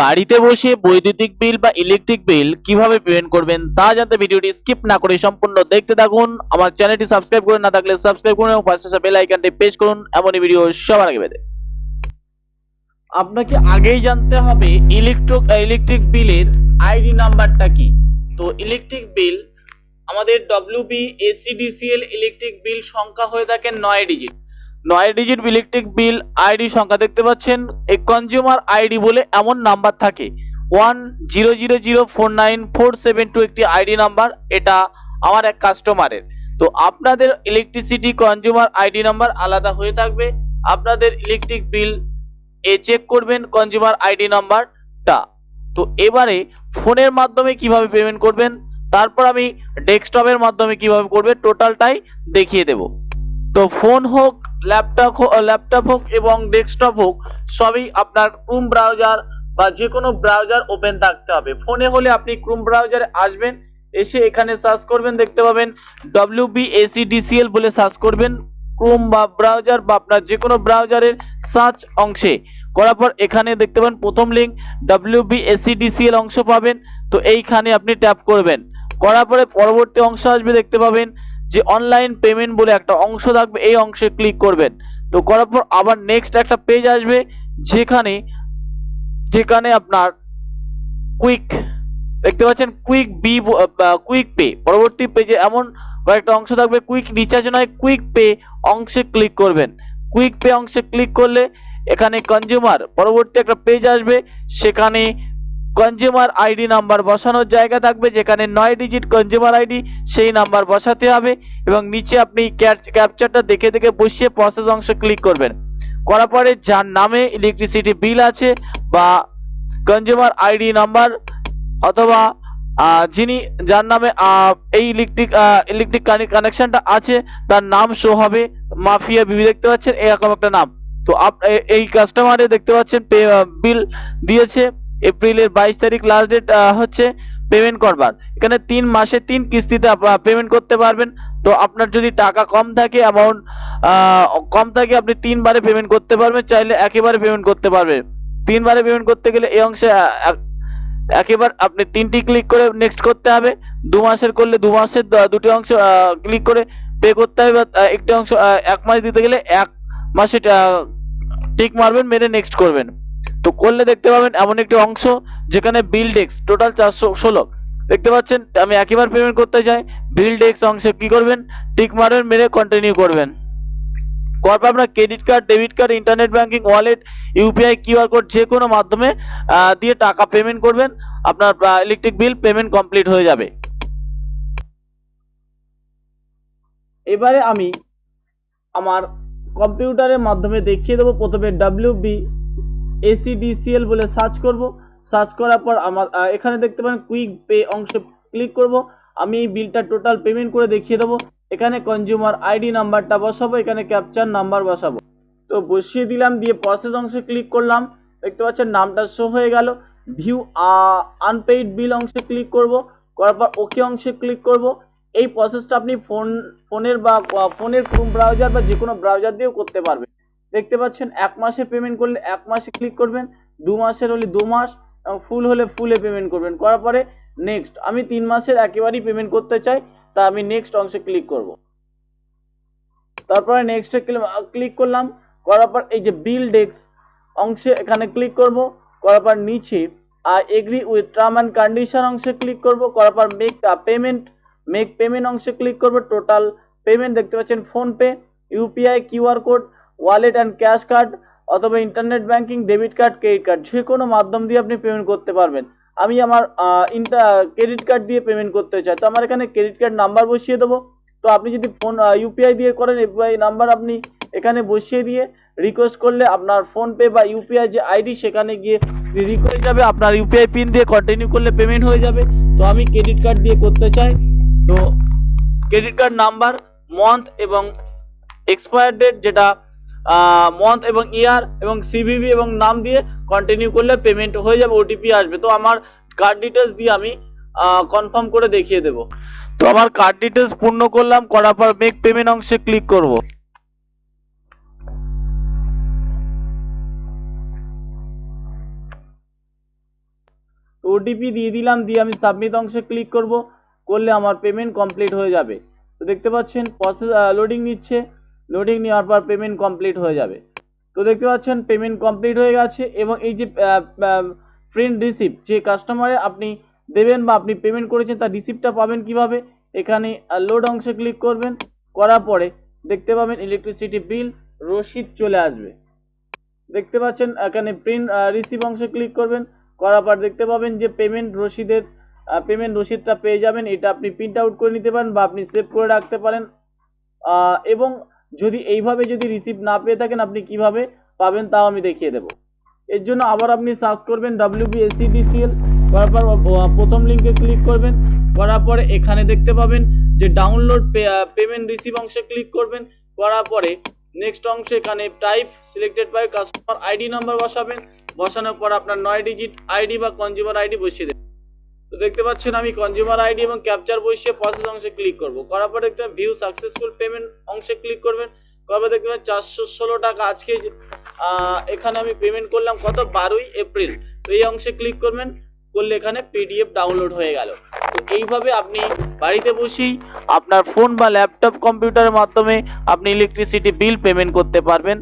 বাড়িতে বসে বৈদ্যুতিক বিল বা ইলেকট্রিক বিল কীভাবে পেমেন্ট করবেন তা জানতে ভিডিওটি স্কিপ না করে সম্পূর্ণ দেখতে থাকুন। আমার চ্যানেলটি সাবস্ক্রাইব করে না থাকলে সাবস্ক্রাইব করুন এবং পাশে বেল আইকনটি প্রেস করুন। এমনই ভিডিও সবার আগে পেতে। আপনাকে আগেই জানতে হবে ইলেকট্রিক ইলেকট্রিক বিলের আইডি নাম্বারটা কি? তো ইলেকট্রিক বিল আমাদের ডব্লিউবি এসিডিসিএল ইলেকট্রিক বিল সংখ্যা হয়ে থাকে নয় ডিজিট নয় ডিজিট ইলেকট্রিক বিল আইডি সংখ্যা দেখতে পাচ্ছেন। এই কনজিউমার আইডি বলে এমন নাম্বার থাকে। One zero zero zero four nine four seven two একটি আইডি নাম্বার এটা আমার এক কাস্টমারের তো আপনাদের ইলেকট্রিসিটি কনজিউমার আইডি নাম্বার আলাদা হয়ে থাকবে। আপনাদের ইলেকট্রিক বিল এ চেক করবেন কনজিউমার আইডি নাম্বারটা তো এবারে ফোনের মাধ্যমে কীভাবে পেমেন্ট করবেন, তারপর আমি ডেস্কটপের মাধ্যমে কীভাবে করবে টোটালটাই দেখিয়ে দেব। তো ফোন হোক ল্যাপটপ ল্যাপটপ হোক এবং ডেস্কটপ হোক, সবই আপনার ক্রোম ব্রাউজার বা যে কোনো ব্রাউজার ওপেন থাকতে হবে। ফোনে হলে আপনি ক্রোম ব্রাউজারে আসবেন, এসে এখানে সার্চ করবেন, দেখতে পাবেন ডব্লিউ বিএসিডিসিএল বলে সার্চ করবেন ক্রোম বা ব্রাউজার বা আপনার যে কোনো ব্রাউজারের সার্চ অংশে। করার পর এখানে দেখতে পাবেন প্রথম লিঙ্ক ডব্লিউ বিএসিডিসিএল অংশ পাবেন, তো এইখানে আপনি ট্যাপ করবেন। করার পরে পরবর্তী অংশ আসবে, দেখতে পাবেন যে অনলাইন পেমেন্ট বলে একটা অংশ থাকবে, এই অংশে ক্লিক করবেন। তো করার পর আবার নেক্সট একটা পেজ আসবে, যেখানে যেখানে আপনার কুইক দেখতে পাচ্ছেন কুইক বি কুইক পে পরবর্তী পেজে এমন কয়েকটা অংশ থাকবে কুইক রিচার্জ নয় কুইক পে অংশে ক্লিক করবেন। কুইক পে অংশে ক্লিক করলে এখানে কনজিউমার পরবর্তী একটা পেজ আসবে, সেখানে কনজিউমার আইডি নাম্বার বসানোর জায়গা থাকবে, যেখানে নয় ডিজিট কনজিউমার আইডি সেই নাম্বার বসাতে হবে এবং নিচে আপনি ক্যাপচারটা দেখে দেখে বসিয়ে প্রসেস অংশে ক্লিক করবেন। করার পরে যার নামে ইলেকট্রিসিটি বিল আছে বা কনজিউমার আইডি নাম্বার অথবা যিনি যার নামে এই ইলেকট্রিক ইলেকট্রিক কানেকশনটা আছে, তার নাম শো হবে। মাফিয়া বিবি দেখতে পাচ্ছেন, এরকম একটা নাম। তো আপ এই কাস্টমারে দেখতে পাচ্ছেন বিল দিয়েছে। এপ্রিলের বাইশ তারিখ লাস্ট ডেট হচ্ছে পেমেন্ট করবার। এখানে তিন মাসে তিন কিস্তিতে পেমেন্ট করতে পারবেন। তো আপনার যদি টাকা কম থাকে অ্যামাউন্ট কম থাকে আপনি তিনবারে পেমেন্ট করতে পারবেন। চাইলে একেবারে পেমেন্ট করতে পারবেন। তিনবারে পেমেন্ট করতে গেলে এই অংশে একেবার আপনি তিনটি ক্লিক করে নেক্সট করতে হবে। দু মাসের করলে দু মাসের দুটি অংশ ক্লিক করে পে করতে হবে। বা, একটি অংশ এক মাস দিতে গেলে এক মাসে টিক মারবেন মেরে নেক্সট করবেন। তো করলে দেখতে পাবেন এমন একটি অংশ যেখানে বিল ডেক্স টোটাল চারশো ষোলো। দেখতে পাচ্ছেন আমি একইবার পেমেন্ট করতে চাই বিল ডেক্স অংশে কি করবেন? টিক মারবেন মেরে কন্টিনিউ করবেন। পর আপনার credit card debit card internet banking wallet UPI QR code যে কোনো মাধ্যমে দিয়ে টাকা পেমেন্ট করবেন। আপনার ইলেকট্রিক বিল পেমেন্ট কমপ্লিট হয়ে যাবে। এবারে আমি আমার কম্পিউটারের মাধ্যমে দেখিয়ে দেবো। প্রথমে ডাব্লিউ বি এসিডিসিএল বলে সার্চ করব। সার্চ করার পর আমার এখানে দেখতে পারেন কুইক পে অংশে ক্লিক করব। আমি এই বিলটা টোটাল পেমেন্ট করে দেখিয়ে দেবো। এখানে কনজিউমার আইডি নাম্বারটা বসাবো, এখানে ক্যাপচার নাম্বার বসাবো। তো বসিয়ে দিলাম, দিয়ে প্রসেস অংশে ক্লিক করলাম। দেখতে পাচ্ছেন নামটা শো হয়ে গেল। ভিউ আনপেইড বিল অংশে ক্লিক করব। করার পর ওকে অংশে ক্লিক করব। এই প্রসেসটা আপনি ফোন ফোনের বা ফোনের ক্রোম ব্রাউজার বা যে কোনো ব্রাউজার দিয়েও করতে পারবেন। দেখতে পাচ্ছেন, এক মাসে পেমেন্ট করলে এক মাসে ক্লিক করবেন, দু মাসের হলে দু মাস, এবং ফুল হলে ফুলে পেমেন্ট করবেন। করার পরে নেক্সট আমি তিন মাসের একেবারেই পেমেন্ট করতে চাই, তা আমি নেক্সট অংশে ক্লিক করব। তারপরে নেক্সটে ক্লিক করলাম, করার পর এই যে বিল ডেস্ক অংশে এখানে ক্লিক করব, করার পর নিচে আর agree with term and condition অংশে ক্লিক করব, করার পর মেক পেমেন্ট মেক পেমেন্ট অংশে ক্লিক করব টোটাল পেমেন্ট দেখতে পাচ্ছেন PhonePe UPI QR code wallet and cash card অথবা internet banking debit card credit card যে কোনো মাধ্যম দিয়ে আপনি পেমেন্ট করতে পারবেন। আমি আমার ইন্টার ক্রেডিট কার্ড দিয়ে পেমেন্ট করতে চাই। তো আমার এখানে ক্রেডিট কার্ড নাম্বার বসিয়ে দেবো। তো আপনি যদি ফোন ইউপিআই দিয়ে করেন ইউপিআই নাম্বার আপনি এখানে বসিয়ে দিয়ে রিকোয়েস্ট করলে আপনার ফোনপে বা ইউপিআই যে আইডি সেখানে গিয়ে রিকোয়েস্ট যাবে। আপনার ইউপিআই পিন দিয়ে কন্টিনিউ করলে পেমেন্ট হয়ে যাবে। তো আমি ক্রেডিট কার্ড দিয়ে করতে চাই। তো ক্রেডিট কার্ড নাম্বার মান্থ এবং এক্সপায়ার ডেট যেটা মান্থ এবং ইয়ার এবং সিভিভি এবং নাম দিয়ে কন্টিনিউ করলে পেমেন্ট হয়ে যাবে ওটিপি আসবে। তো আমার কার্ড ডিটেলস দিয়ে আমি কনফার্ম করে দেখিয়ে দেব। তো আমার কার্ড ডিটেলস পূর্ণ করলাম, করার পর মেক পেমেন্ট অংশে ক্লিক করব। ওটিপি দিয়ে দিলাম, দিয়ে আমি সাবমিট অংশে ক্লিক করব। করলে আমার পেমেন্ট কমপ্লিট হয়ে যাবে। তো দেখতে পাচ্ছেন প্রসেস লোডিং নিচ্ছে। লোডিং নেওয়ার পর পেমেন্ট কমপ্লিট হয়ে যাবে। তো দেখতে পাচ্ছেন পেমেন্ট কমপ্লিট হয়ে গেছে এবং এই যে প্রিন্ট রিসিপ্ট যে কাস্টমারে আপনি দেবেন বা আপনি পেমেন্ট করেছেন, তার রিসিপ্টটা পাবেন কীভাবে? এখানে লোড অংশে ক্লিক করবেন। করার পরে দেখতে পাবেন ইলেকট্রিসিটি বিল রসিদ চলে আসবে। দেখতে পাচ্ছেন এখানে প্রিন্ট রিসিভ অংশে ক্লিক করবেন। করার পর দেখতে পাবেন যে পেমেন্ট রসিদের পেমেন্ট রসিদটা পেয়ে যাবেন। এটা আপনি প্রিন্ট আউট করে নিতে পারেন বা আপনি সেভ করে রাখতে পারেন। এবং যদি এইভাবে যদি রিসিভ না পেয়ে থাকেন, আপনি কীভাবে পাবেন তাও আমি দেখিয়ে দেবো। এর জন্য আবার আপনি সার্চ করবেন ডাব্লিউ বি এসিডিসিএল করার পর প্রথম লিঙ্কে ক্লিক করবেন। করার পরে এখানে দেখতে পাবেন যে ডাউনলোড পেমেন্ট রিসিভ অংশে ক্লিক করবেন। করার পরে নেক্সট অংশে এখানে type selected by customer ID number বসাবেন। বসানোর পর আপনার নয় ডিজিট আইডি বা কনজিউমার আইডি বসিয়ে দেবেন। তো দেখতে পাচ্ছেন আমি কনজিউমার আইডি এবং ক্যাপচার বসিয়ে প্রসেস অংশে ক্লিক করব। করার পর দেখতে ভিউ সাকসেসফুল পেমেন্ট অংশে ক্লিক করবেন। পর দেখতে পাবেন চারশো ষোলো টাকা আজকে এখানে আমি পেমেন্ট করলাম কত? বারোই এপ্রিল। তো এই অংশে ক্লিক করবেন, করলে এখানে পিডিএফ ডাউনলোড হয়ে গেল। তো এইভাবে আপনি বাড়িতে বসেই আপনার ফোন বা ল্যাপটপ কম্পিউটারের মাধ্যমে আপনি ইলেকট্রিসিটি বিল পেমেন্ট করতে পারবেন।